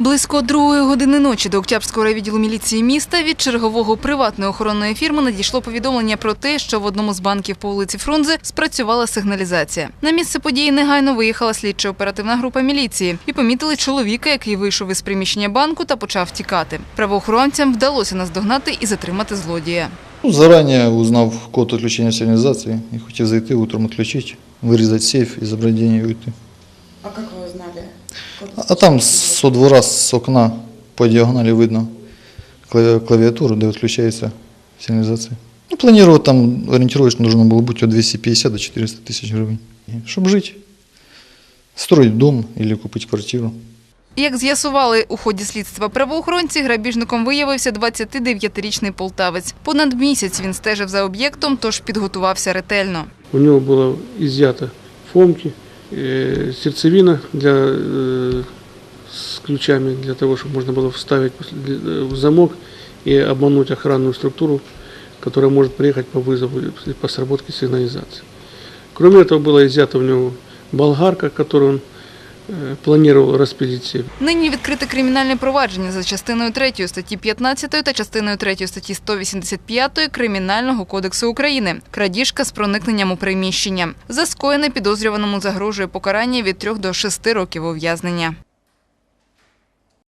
Близько другої години ночі до Октябрського райвідділу міліції міста від чергового приватної охоронної фірми надійшло повідомлення про те, що в одному з банків по вулиці Фрунзе спрацювала сигналізація. На місце події негайно виїхала слідчо-оперативна група міліції і помітили чоловіка, який вийшов із приміщення банку та почав тікати. Правоохоронцям вдалося наздогнати і затримати злодія. Ну, заранее узнав код отключения сигнализации и хотел зайти утром отключить, вырезать сейф и забрать деньги и уйти. А как вы узнали? А а там со двора, с окна по диагонали видно клави- клавиатуру, где отключается сигнализация. Ну, планировать там ориентировочно должно было быть от 250 до 400 тысяч гривен. Чтобы жить, строить дом или купить квартиру. Як з'ясували у ході слідства правоохоронці, грабіжником виявився 29-річний полтавець. Понад місяць він стежив за об'єктом, тож підготувався ретельно. У него было изъято фомки, э, сердцевина для, э, с ключами для того, чтобы можно было вставить после- э, в замок и обмануть охранную структуру, которая может приехать по вызову и по сработке сигнализации. Кроме этого было изъято у него болгарка, которую он э, планировал распилить. Нині відкрите кримінальне провадження за частиною 3 статті 15 та частиною 3 статті 185 Кримінального кодексу України крадіжка з проникненням у приміщення. За скоєне підозрюваному загрожує покарання від 3 до 6 років ув'язнення.